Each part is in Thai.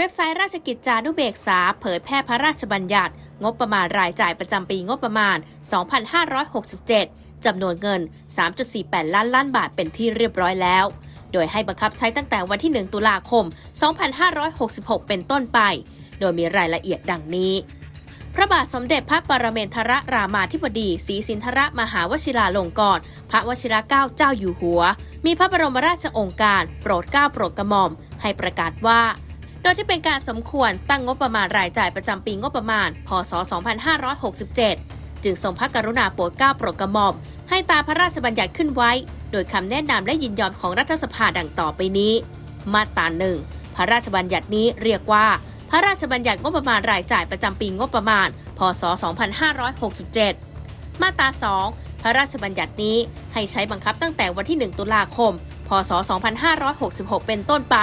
เว็บไซต์ราชกิจจานุเบกษา เผยแพร่พระราชบัญญัติ งบประมาณรายจ่ายประจำปีงบประมาณ 2567 จำนวนเงิน 3.48 ล้านล้านบาทเป็นที่เรียบร้อยแล้ว โดยให้บังคับใช้ตั้งแต่วันที่ 1 ตุลาคม 2566 เป็นต้นไป โดยมีรายละเอียดดังนี้ พระบาทสมเด็จพระปรเมนทรรามาธิบดีศรีสินธรมหาวชิราลงกรณ์พระวชิรเกล้าเจ้าอยู่หัว มีพระบรมราชโองการ โปรดเกล้าโปรดกระหม่อม ให้ประกาศว่า ดยที่เป็นการสมควรตั้งงบประมาณรายจ่ายประจำปีงบประมาณ พศ 2567 จึงทรงพระกรุณาโปรดเกล้าโปรดกระหม่อม ให้ตาพระราชบัญญัติขึ้นไว้ โดยคำแนะนำและยินยอมของรัฐสภาดังต่อไปนี้ มาตราหนึ่งพระราชบัญญัตินี้เรียกว่า พระราชบัญญัติงบประมาณรายจ่ายประจำปีงบประมาณ พศ 2567 มาตรา 2 พระราชบัญญัตินี้ให้ใช้บังคับตั้งแต่วันที่ 1 ตุลาคม พศ 2566 เป็นต้นไป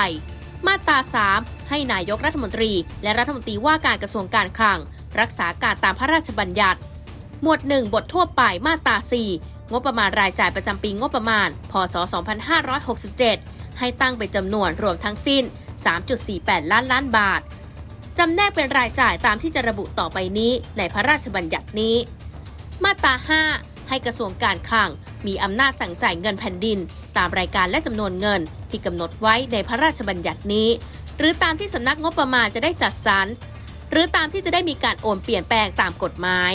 มาตรา 3 ให้นายกรัฐมนตรี และรัฐมนตรีว่าการกระทรวงการคลัง รักษาการตามพระราชบัญญัติ หมวด 1 บททั่วไปมาตรา 4 งบประมาณรายจ่ายประจำปีงบประมาณ พศ 2567 ให้ตั้งเป็นจำนวนรวมทั้งสิ้น 3.48 ล้านล้านบาทจำแนกเป็นรายจ่ายตามที่จะระบุต่อไปนี้ในพระราชบัญญัตินี้ มาตรา 5 ให้กระทรวงการคลังมีอำนาจสั่งจ่ายเงินแผ่นดิน ตามรายการและจำนวนเงิน ที่กำหนดไว้ในพระราชบัญญัตินี้ หรือตามที่สำนักงบประมาณจะได้จัดสรรหรือตามที่จะได้มีการโอนเปลี่ยนแปลงตามกฎหมาย